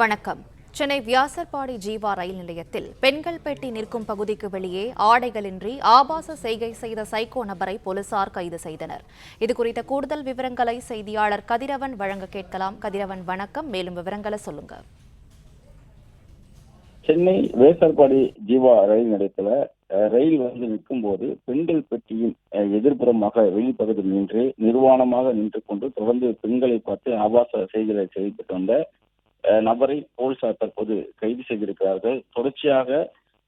வணக்கம். சென்னை வியாசர்பாடி ஜீவா ரயில் நிலையத்தில் பெண்கள் பெட்டி நிற்கும் பகுதிக்கு வெளியே ஆடைகளின்றி ஆபாச செய்கை செய்த சைக்கோ நபரை போலீசார் கைது செய்தனர். இதுகுறித்த கூடுதல் விவரங்களை செய்தியாளர் கதிரவன் வழங்க கேட்கலாம். கதிரவன் வணக்கம். மேலும் விவரங்களை சொல்லுங்க. சென்னை வேசர்பாடி ஜீவா ரயில் நிலையத்துல ரயில் வந்து நிற்கும் போது பெண்கள் பெட்டியின் எதிர்ப்புறமாக வெளிப்பகுதியில் நின்று நிர்வாணமாக நின்று கொண்டு தொடர்ந்து பெண்களை பார்த்து ஆபாச செய்திகளை செய்யப்பட்டு வந்த நபரை போலீசார் தற்போது கைது செய்திருக்கிறார்கள். தொடர்ச்சியாக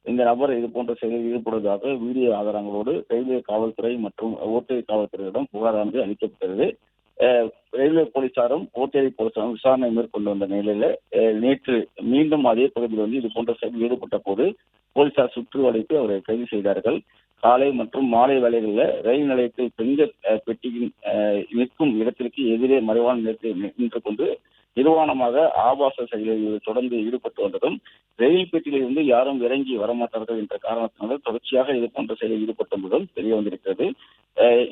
இந்த நபர் இது போன்ற செயலில் ஈடுபடுவதாக வீடியோ ஆதாரங்களோடு ரயில்வே காவல்துறை மற்றும் ஓட்டை காவல்துறையிடம் புகாரானது அளிக்கப்பட்டது. ரயில்வே போலீசாரும் ஓட்டேரி போலீசாரும் விசாரணை மேற்கொண்டு வந்த நிலையில நேற்று மீண்டும் அதே பகுதியில் வந்து இது போன்ற செயலில் ஈடுபட்ட போது போலீசார் சுற்று வளைத்து அவரை கைது செய்தார்கள். காலை மற்றும் மாலை வேளைகளில் ரயில் நிலையத்தில் பெண்கள் பெட்டியின் நிற்கும் இடத்திற்கு எதிரே மறைவான நிலையத்தில் நின்று கொண்டு நிர்வாணமாக ஆபாச செயலில் தொடர்ந்து ஈடுபட்டு வந்ததும் ரயில் பெட்டியிலிருந்து யாரும் இறங்கி வரமாட்டார்கள் என்ற காரணத்தினால் தொடர்ச்சியாக இது போன்ற செயலில் ஈடுபட்டு வந்ததும் தெரிய வந்திருக்கிறது.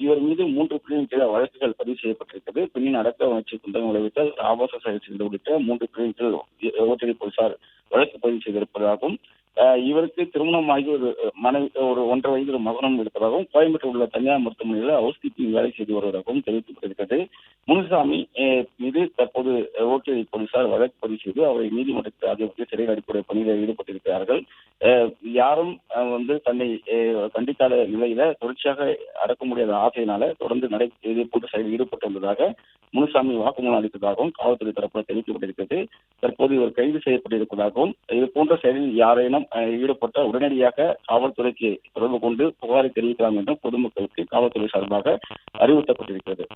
இவர் மீது மூன்று பிரிவின் கீழ் வழக்குகள் பதிவு செய்யப்பட்டிருக்கிறது. பெண்ணின் அடக்க உணர்ச்சி குந்தகம் விட்டால் ஆபாச செயல் செய்து உள்ளிட்ட மூன்று பிரிவின் கீழ் ஓட்டடி போலீசார் வழக்கு பதிவு செய்திருப்பதாகவும் இவருக்கு திருமணமாகி ஒரு மனைவி ஒரு ஒன்றரை வயது ஒரு மகனும் இருப்பதாகவும் கோயம்புத்தூர் உள்ள தனியார் மருத்துவமனையில் ஹவுஸ் கீப்பிங் வேலை செய்து வருவதாகவும் தெரிவிக்கப்பட்டிருக்கிறது. முனுசாமி மீது தற்போது ஓட்டடி போலீசார் வழக்கு பதிவு செய்து அவரை நீதிமன்றத்தில் ஆகியவற்றை சிறையில் அடிப்படை பணியில் ஈடுபட்டிருக்கிறார்கள். யாரும் அஹ், வந்து தன்னை கண்டிக்காத நிலையில தொடர்ச்சியாக அடக்க முடியாத ஆசையினால தொடர்ந்து நடை போட்டு செயலில் ஈடுபட்டுள்ளதாக முனுசாமி வாக்குமூலம் அளித்ததாகவும் காவல்துறை தரப்பில் தெரிவிக்கப்பட்டிருக்கிறது. தற்போது இவர் கைது செய்யப்பட்டிருப்பதாகவும் இது போன்ற செயலில் யாரேனும் அஹ், ஈடுபட்ட உடனடியாக காவல்துறைக்கு தொடர்பு கொண்டு புகாரை தெரிவிக்கலாம் என்றும் பொதுமக்களுக்கு காவல்துறை சார்பாக அறிவுறுத்தப்பட்டிருக்கிறது.